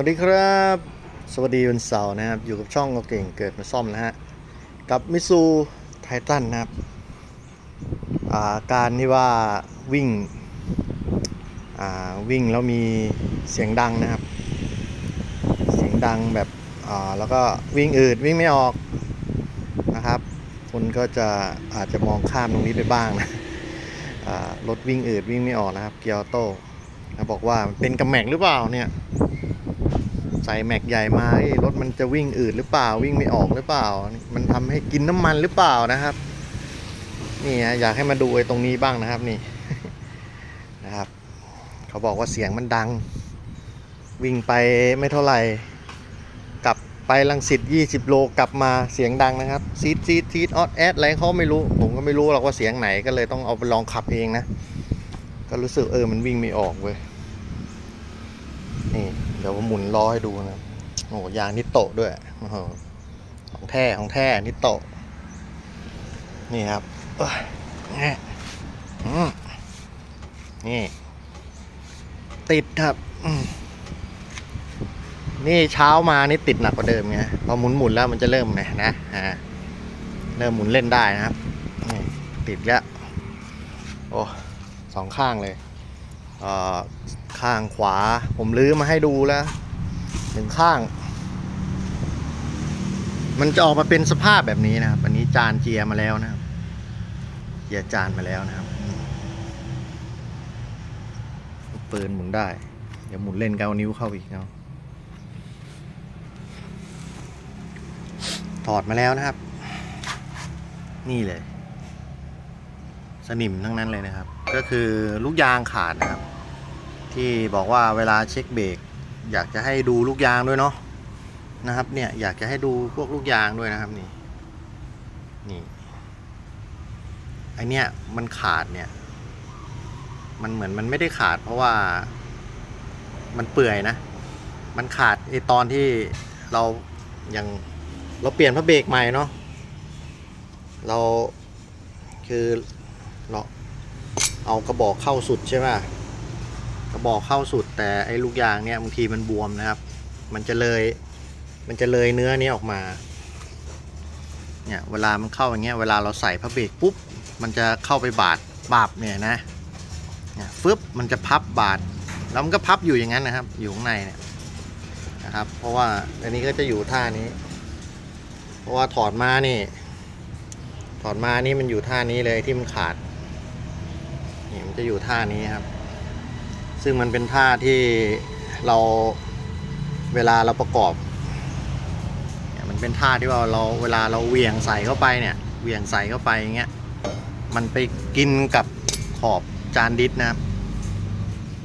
วัสดีครับ สวัสดีวันเสาร์นะครับ อยู่กับช่องเราเก่งเกิดมาซ่อมนะฮะ กับมิซูไททันนะครับการที่ว่าวิ่งวิ่งแล้วมีเสียงดังนะครับ เสียงดังแบบแล้วก็วิ่งอืดวิ่งไม่ออกนะครับ คนก็จะอาจจะมองข้ามตรงนี้ไปบ้างนะรถวิ่งอืดวิ่งไม่ออกนะครับ เกียร์โต้บอกว่าเป็นกระแม็กหรือเปล่าเนี่ย ส่แม็กใหญ่มาเอ้ยรถมันจะวิ่งอืดหรือเปล่าวิ่งไม่ออกหรือเปล่า มันทำให้กินน้ำมันหรือเปล่านะครับ นี่ฮะอยากให้มาดูไอ้ตรงนี้บ้างนะครับนี่นะครับ เขาบอกว่าเสียงมันดัง วิ่งไปไม่เท่าไหร่กลับไปลังสิต20 โลกลับมาเสียงดังนะครับซีดซีดซีดออดแอดอะไรเขาไม่รู้ ผมก็ไม่รู้หรอกว่าเสียงไหนก็เลยต้องเอาไปลองขับเองนะ ก็รู้สึกเออมันวิ่งไม่ออกเว้ยนี่ เดี๋ยวผมหมุนล้อให้ดูนะโอ้โหยางนิโตะด้วยโอ้โหของแท้ของแท้นิโตะนี่ครับเอ้ยแง่นี่ ติดครับนี่เช้ามานี่ติดหนักกว่าเดิมไงพอหมุนหมุนแล้วมันจะเริ่มเนี่ยนะอ่าเริ่มหมุนเล่นได้นะครับติดแล้วโอ้สองข้างเลยเอ่อ ข้างขวา ผมลื้อมาให้ดูแล้วหนึ่งข้าง มันจะออกมาเป็นสภาพแบบนี้นะครับ อันนี้จานเจียมาแล้วนะครับ เจียจานมาแล้วนะครับปืนหมุนได้ เดี๋ยวหมุนเล่นเกานิ้วเข้าอีกเนาะถอดมาแล้วนะครับ นี่เลย สนิมทั้งนั้นเลยนะครับ ก็คือลูกยางขาดนะครับ ที่บอกว่าเวลาเช็คเบรกอยากจะให้ดูลูกยางด้วยเนาะนะครับเนี่ยอยากจะให้ดูพวกลูกยางด้วยนะครับนี่นี่ไอเนี้ยมันขาดเนี่ยมันเหมือนมันไม่ได้ขาดเพราะว่ามันเปื่อยนะ มันขาดไอตอนที่เราอย่างเราเปลี่ยนพระเบรกใหม่เนาะเราคือเราเอากระบอกเข้าสุดใช่ไหม กระบอกเข้าสุดแต่ไอ้ลูกยางเนี่ยบางทีมันบวมนะครับ มันจะเลยมันจะเลยเนื้อนี้ออกมาเนี่ยเวลามันเข้าอย่างเงี้ยเวลาเราใส่พระเบรกปุ๊บมันจะเข้าไปบาดบาบเนี่ยนะเนี่ยฟึบมันจะพับบาดแล้วมันก็พับอยู่อย่างนั้นนะครับ อยู่ข้างในเนี่ยนะครับ เพราะว่าอันนี้ก็จะอยู่ท่านี้ เพราะว่าถอดมานี่ ถอดมานี่มันอยู่ท่านี้เลยที่มันขาดนี่มันจะอยู่ท่านี้ครับ ซึ่งมันเป็นท่าที่เราเวลาเราประกอบเนี่ยมันเป็นท่าที่ว่าเราเวลาเราเหวี่ยงใส่เข้าไปเนี่ยเหวี่ยงใส่เข้าไปอย่างเงี้ยมันไปกินกับขอบจานดิสนะครับ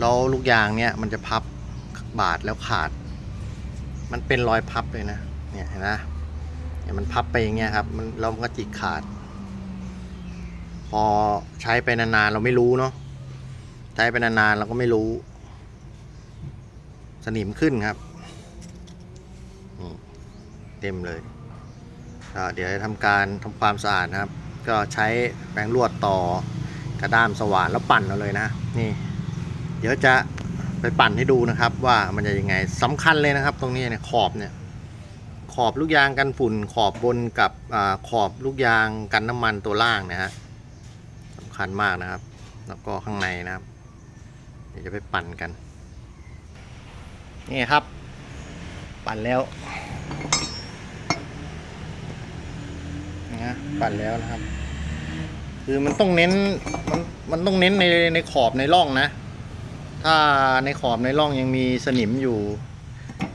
แล้วลูกยางเนี่ยมันจะพับบาดแล้วขาด มันเป็นรอยพับเลยนะเนี่ยเห็นไหมเนี่ยมันพับไปอย่างเงี้ยครับมันแล้วมันก็จิกขาด พอใช้ไปนานๆเราไม่รู้เนาะ ใช้ไปนานๆเราก็ไม่รู้ สนิมขึ้นครับเต็มเลยเดี๋ยวทำการทำความสะอาดนะครับ ก็ใช้แปรงลวดต่อกระด้ามสว่านแล้วปั่นเอาเลยนะ นี่ เดี๋ยวจะไปปั่นให้ดูนะครับ ว่ามันจะยังไงสำคัญเลยนะครับ ตรงนี้เนี่ยขอบเนี่ยขอบลูกยางกันฝุ่นขอบบนกับอขอบลูกยางกันน้ำมันตัวล่างนะฮะสำคัญมากนะครับ แล้วก็ข้างในนะครับ เดี๋ยวจะไปปั่นกัน นี่ครับ ปั่นแล้วนะปั่นแล้วนะครับ คือมันต้องเน้นมันมันต้องเน้นในในขอบในร่องนะ ถ้าในขอบในร่องยังมีสนิมอยู่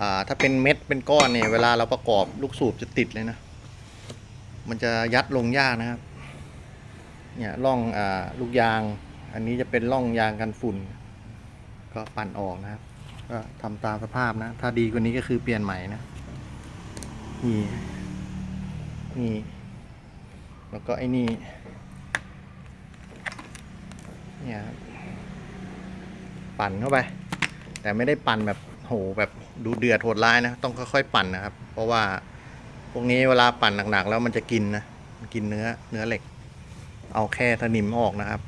อ่าถ้าเป็นเม็ดเป็นก้อนเนี่ยเวลาเราประกอบลูกสูบจะติดเลยนะ มันจะยัดลงยากนะครับเนี่ยร่องอ่าลูกยาง อันนี้จะเป็นร่องยางกันฝุ่น ก็ปั่นออกนะครับ ก็ทำตามสภาพนะ ถ้าดีกว่านี้ก็คือเปลี่ยนใหม่นะ นี่ นี่ แล้วก็ไอ้นี่ เนี่ยครับปั่นเข้าไป แต่ไม่ได้ปั่นแบบโหแบบดูเดือดโหดร้ายนะ ต้องค่อยๆปั่นนะครับ เพราะว่าพวกนี้เวลาปั่นหนักๆแล้วมันจะกินนะ กินเนื้อเนื้อเหล็ก เอาแค่สนิมออกนะครับ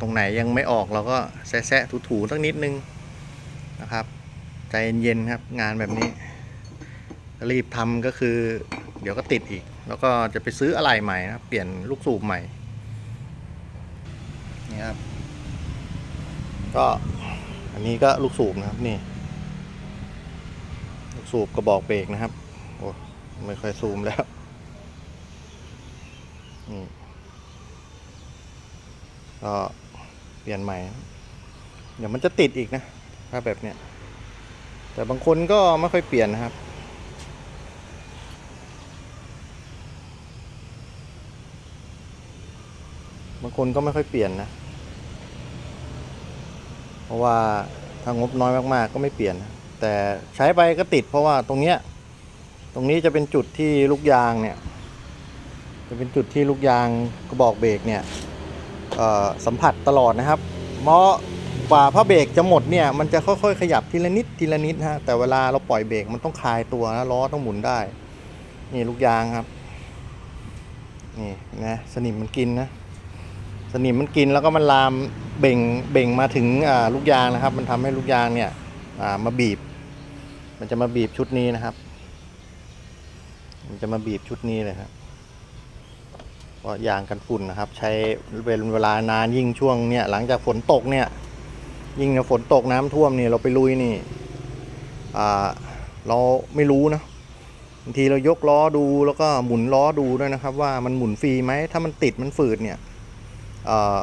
ตรงไหนยังไม่ออกเราก็แซะๆถูๆสักนิดนึงนะครับ ใจเย็นๆครับงานแบบนี้ รีบทำก็คือ เดี๋ยวก็ติดอีก แล้วก็จะไปซื้ออะไรใหม่นะครับเปลี่ยนลูกสูบใหม่นี่ครับก็อันนี้ก็ลูกสูบนะครับนี่ ลูกสูบกระบอกเบรกนะครับโอ้ไม่ค่อยซูมแล้วนี่ก็ ปลี่ยนใหม่ เดี๋ยวมันจะติดอีกนะ ถ้าแบบเนี้ย แต่บางคนก็ไม่ค่อยเปลี่ยนนะครับ บางคนก็ไม่ค่อยเปลี่ยนนะ เพราะว่าถ้างบน้อยมากๆ ก็ไม่เปลี่ยน แต่ใช้ไปก็ติด เพราะว่าตรงเนี้ย ตรงนี้จะเป็นจุดที่ลูกยางเนี่ย จะเป็นจุดที่ลูกยางกระบอกเบรกเนี่ย สัมผัสตลอดนะครับเพราะกว่าผ้าเบรกจะหมดเนี่ยมันจะค่อยๆ ขยับทีละนิดทีละนิดฮะแต่เวลาเราปล่อยเบรกมันต้องคลายตัวนะล้อต้องหมุนได้ นี่ลูกยางครับนี่นะสนิมมันกินนะสนิมมันกินแล้วก็มันลามเบ่งเบ่งมาถึงลูกยางนะครับ มันทำให้ลูกยางเนี่ยามาบีบ มันจะมาบีบชุดนี้นะครับ มันจะมาบีบชุดนี้เลยครับ เพราะยางกันฝุ่นนะครับ ใช้เป็นเวลานานยิ่งช่วงเนี่ยหลังจากฝนตกเนี่ย ยิ่งฝนตกน้ำท่วมนี่เราไปลุยนี่อ่าเราไม่รู้นะบางทีเรายกล้อดูแล้วก็หมุนล้อดูด้วยนะครับ ว่ามันหมุนฟรีไหมถ้ามันติดมันฝืดเนี่ยเออ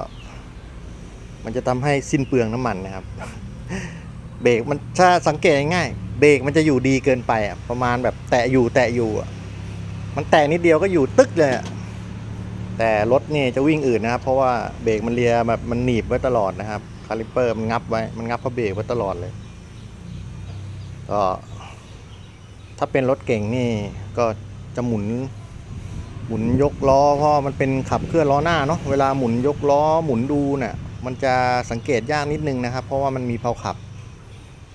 มันจะทำให้สิ้นเปลืองน้ำมันนะครับ เบรกมันถ้าสังเกตง่ายเบรกมันจะอยู่ดีเกินไปอะประมาณแบบแตะอยู่แตะอยู่อะมันแตะนิดเดียวก็อยู่ตึกเลยอะ แต่รถนี่จะวิ่งอื่นนะครับ เพราะว่าเบรกมันเลียแบบมันหนีบไว้ตลอดนะครับคาลิปเปอร์มันงับไว้มันงับพระเบรกไว้ตลอดเลยก็ถ้าเป็นรถเก่งนี่ก็จะหมุนหมุนยกล้อเพราะมันเป็นขับเคลื่อนล้อหน้าเนาะเวลาหมุนยกล้อหมุนดูเนี่ยมันจะสังเกตยากนิดนึงนะครับ เพราะว่ามันมีเพลาขับ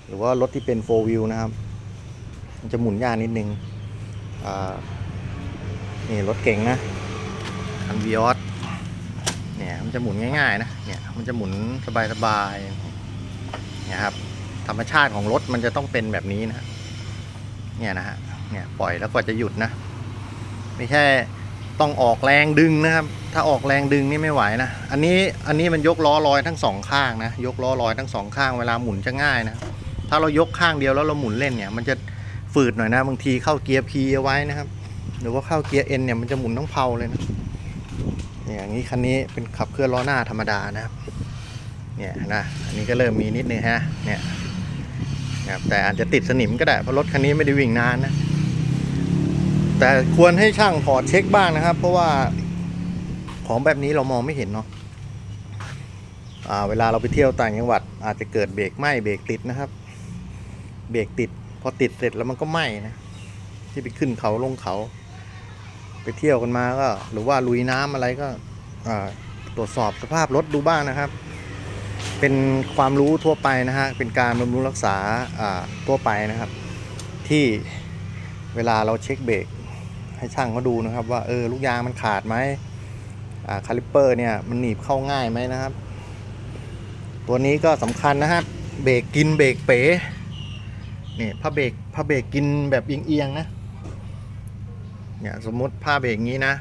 หรือว่ารถที่เป็นโฟวิวนะครับ มันจะหมุนยากนิดนึงอ่านี่รถเก่งนะ คันวีออสเนี่ยมันจะหมุนง่ายๆนะเนี่ยมันจะหมุนสบายๆเนี่ยครับธรรมชาติของรถมันจะต้องเป็นแบบนี้นะเนี่ยนะฮะเนี่ยปล่อยแล้วกว่าจะหยุดนะ ไม่ใช่ต้องออกแรงดึงนะครับ ถ้าออกแรงดึงนี่ไม่ไหวนะ อันนี้อันนี้มันยกล้อลอยทั้งสองข้างนะยกล้อลอยทั้งสองข้างเวลาหมุนจะง่ายนะถ้าเรายกข้างเดียวแล้วเราหมุนเล่นเนี่ย มันจะฝืดหน่อยนะบางทีเข้าเกียร์ P เอาไว้นะครับ หรือว่าเข้าเกียร์ N เนี่ยมันจะหมุนทั้งเพลาเลยนะ อย่างนี้คันนี้เป็นขับเคลื่อนล้อหน้าธรรมดานะครับ เนี่ยนะอันนี้ก็เริ่มมีนิดนึงฮะ เนี่ยนะครับแต่อาจจะติดสนิมก็ได้เพราะรถคันนี้ไม่ได้วิ่งนานนะ แต่ควรให้ช่างถอดเช็คบ้างนะครับ เพราะว่าของแบบนี้เรามองไม่เห็นเนาะเวลาเราไปเที่ยวต่างจังหวัด อาจจะเกิดเบรกไหม้เบรกติดนะครับ เบรกติดพอติดเสร็จแล้วมันก็ไหม้นะ ที่ไปขึ้นเขาลงเขา ไปเที่ยวกันมาก็ หรือว่าลุยน้ำอะไรก็ ตรวจสอบสภาพรถดูบ้างนะครับ เป็นความรู้ทั่วไปนะฮะเป็นการบำรุงรักษาทั่วไปนะครับ ที่เวลาเราเช็คเบรกให้ช่างเขาดูนะครับ ว่าเออลูกยางมันขาดไหมคาลิปเปอร์เนี่ยมันหนีบเข้าง่ายไหมนะครับ ตัวนี้ก็สำคัญนะครับเบรกกินเบรกเป๋นี่ผ้าเบรกผ้าเบรกกินแบบเอียงๆนะเนี่ยสมมติผ้าเบรกงี้นะ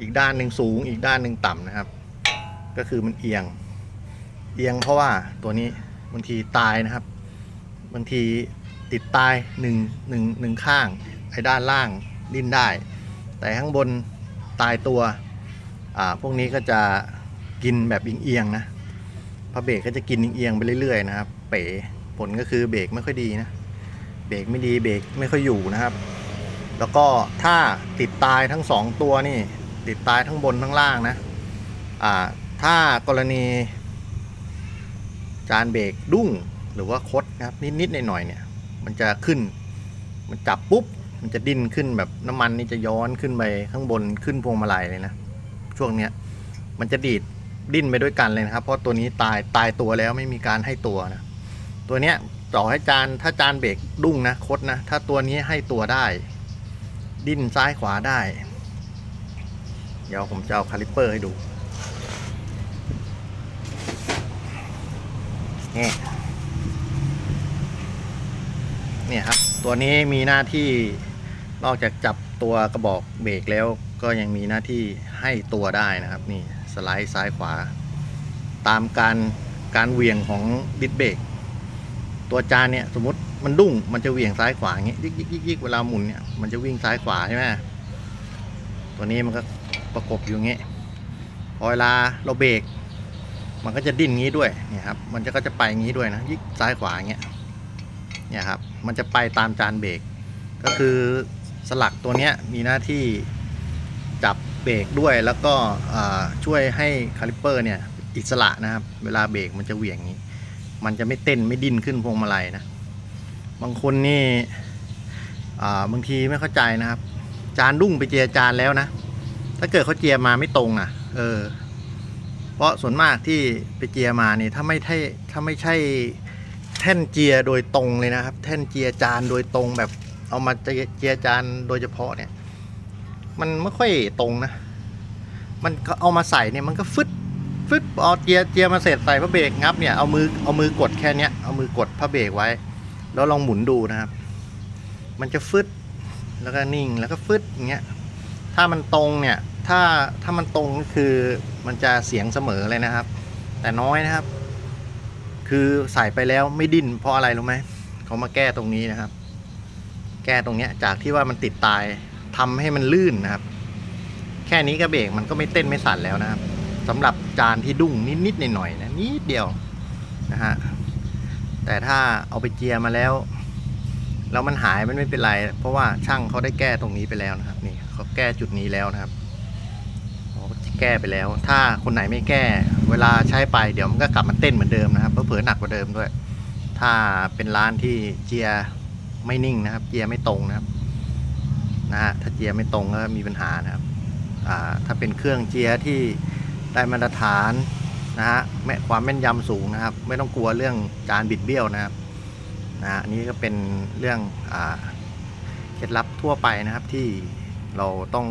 อีกด้านหนึ่งสูงอีกด้านหนึ่งต่ำนะครับ ก็คือมันเอียง เอียงเพราะว่าตัวนี้บางทีตายนะครับ บางทีติดตายหนึ่งหนึ่งหนึ่งข้างไอ้ด้านล่างดิ้นได้ แต่ข้างบนตายตัวอ่าพวกนี้ก็จะกินแบบเอียงๆนะพระเบรกก็จะกินเอียงๆไปเรื่อยๆนะครับ เป๋ผลก็คือเบรกไม่ค่อยดีนะเบรกไม่ดีเบรกไม่ค่อยอยู่นะครับ แล้วก็ถ้าติดตายทั้งสองตัวนี่ ติดตายทั้งบนทั้งล่างนะอ่าถ้ากรณีจานเบรกดุ้งหรือว่าคดนะครับนิดๆหน่อยๆเนี่ย มันจะขึ้น มันจับปุ๊บ มันจะดิ้นขึ้นแบบน้ำมันนี่จะย้อนขึ้นไปข้างบนขึ้นพวงมาลัยเลยนะ ช่วงเนี้ยมันจะดีดดิ้นไปด้วยกันเลยนะครับ เพราะตัวนี้ตายตายตัวแล้วไม่มีการให้ตัวนะตัวเนี้ยต่อให้จานถ้าจานเบรกดุ้งนะคดนะถ้าตัวนี้ให้ตัวได้ ดิ้นซ้ายขวาได้ เดี๋ยวผมจะเอาคาลิปเปอร์ให้ดูนี่เนี่ยครับ ตัวนี้มีหน้าที่นอกจากจับตัวกระบอกเบรกแล้วก็ยังมีหน้าที่ให้ตัวได้นะครับ นี่สไลด์ซ้ายขวา ตามการการเวียงของดิสเบรกตัวจานเนี่ยสมมติมันดุ้งมันจะเวียงซ้ายขวาอย่างงี้ยิกยิกยิกยิกเวลาหมุนเนี่ยมันจะวิ่งซ้ายขวาใช่ไหมตัวนี้มันก็ ประกบอยู่อย่างงี้พอเวลาเราเบรกมันก็จะดิ้นงี้ด้วยเนี่ยครับ มันจะก็จะไปงี้ด้วยนะยิกซ้ายขวาเงี้ยเนี่ยครับ มันจะไปตามจานเบรกก็คือสลักตัวเนี้ยมีหน้าที่จับเบรกด้วยแล้วก็ช่วยให้คาลิปเปอร์เนี่ยอิสระนะครับ เวลาเบรกมันจะเหวี่ยงงี้ มันจะไม่เต้นไม่ดิ้นขึ้นพวงมาลัยนะ บางคนนี่บางทีไม่เข้าใจนะครับ จานดุ้งไปเจียจานแล้วนะ ถ้าเกิดเขาเจียมาไม่ตรงอะ เออ เพราะส่วนมากที่ไปเจียมานี่ถ้าไม่ใช่ถ้าไม่ใช่แท่นเจียโดยตรงเลยนะครับ แท่นเจียจานโดยตรงแบบ เอามาเจียเจียจานโดยเฉพาะเนี่ย มันไม่ค่อยตรงนะ มันก็เอามาใส่เนี่ยมันก็ฟึดฟึดเอาเจียเจียมาเสร็จใส่พระเบรกงับเนี่ยเอามือเอามือกดแค่เนี้ยเอามือกดพระเบรกไว้ แล้วลองหมุนดูนะครับ มันจะฟึดแล้วก็นิ่งแล้วก็ฟึดอย่างเงี้ย ถ้ามันตรงเนี่ย ถ้าถ้ามันตรงก็คือมันจะเสียงเสมอเลยนะครับ แต่น้อยนะครับ คือใส่ไปแล้วไม่ดิ้นเพราะอะไรรู้ไหมเขามาแก้ตรงนี้นะครับ แก้ตรงเนี้ยจากที่ว่ามันติดตายทำให้มันลื่นนะครับ แค่นี้ก็เบรกมันก็ไม่เต้นไม่สั่นแล้วนะครับสำหรับจานที่ดุ้งนิดๆหน่อยๆนะนิดเดียวนะฮะแต่ถ้าเอาไปเจียมาแล้วแล้วมันหายมันไม่เป็นไร เพราะว่าช่างเขาได้แก้ตรงนี้ไปแล้วนะครับนี่ เขาแก้จุดนี้แล้วนะครับแก้ไปแล้ว ถ้าคนไหนไม่แก้ เวลาใช้ไปเดี๋ยวมันก็กลับมาเต้นเหมือนเดิมนะครับเผลอหนักกว่าเดิมด้วย ถ้าเป็นร้านที่เจียไม่นิ่งนะครับ เจียไม่ตรงนะครับนะฮะถ้าเจียไม่ตรงก็มีปัญหานะครับถ้าเป็นเครื่องเจียที่ได้มาตรฐานนะฮะแม่ความแม่นยำสูงนะครับ ไม่ต้องกลัวเรื่องจานบิดเบี้ยวนะครับนะฮะอันนี้ก็เป็นเรื่องอเคล็ดลับทั่วไปนะครับที่ เราต้อง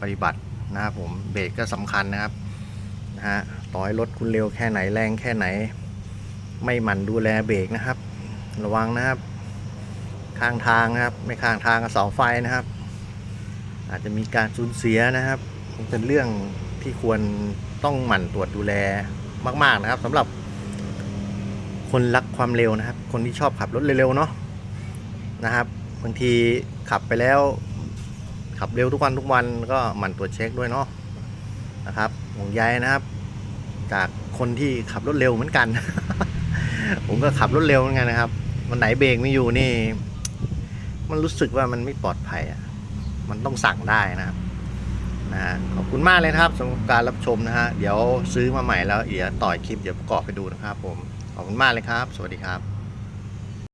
ปฏิบัตินะครับผมเบรกก็สำคัญนะครับนะฮะต่อให้รถคุณเร็วแค่ไหนแรงแค่ไหน ไม่หมั่นดูแลเบรกนะครับ ระวังนะครับ ข้างทางนะครับ ไม่ข้างทางกับเสาไฟนะครับ อาจจะมีการสูญเสียนะครับเป็นเรื่องที่ควรต้องหมั่นตรวจดูแลมาก ๆนะครับสำหรับคนรักความเร็วนะครับ คนที่ชอบขับรถเร็วๆเนาะนะครับบางทีขับไปแล้ว ขับเร็วทุกวันทุกวันก็หมั่นตรวจเช็คด้วยเนาะนะครับห่วงใยนะครับ จากคนที่ขับรถเร็วเหมือนกัน ผมก็ขับรถเร็วเหมือนกันนะครับวันไหนเบรกไม่อยู่นี่ มันรู้สึกว่ามันไม่ปลอดภัยอะมันต้องสั่งได้นะครับนะฮะขอบคุณมากเลยครับสำหรับการรับชมนะฮะเดี๋ยวซื้อมาใหม่แล้วเดี๋ยวต่อยคลิปเดี๋ยวประกอบไปดูนะครับผมขอบคุณมากเลยครับ สวัสดีครับ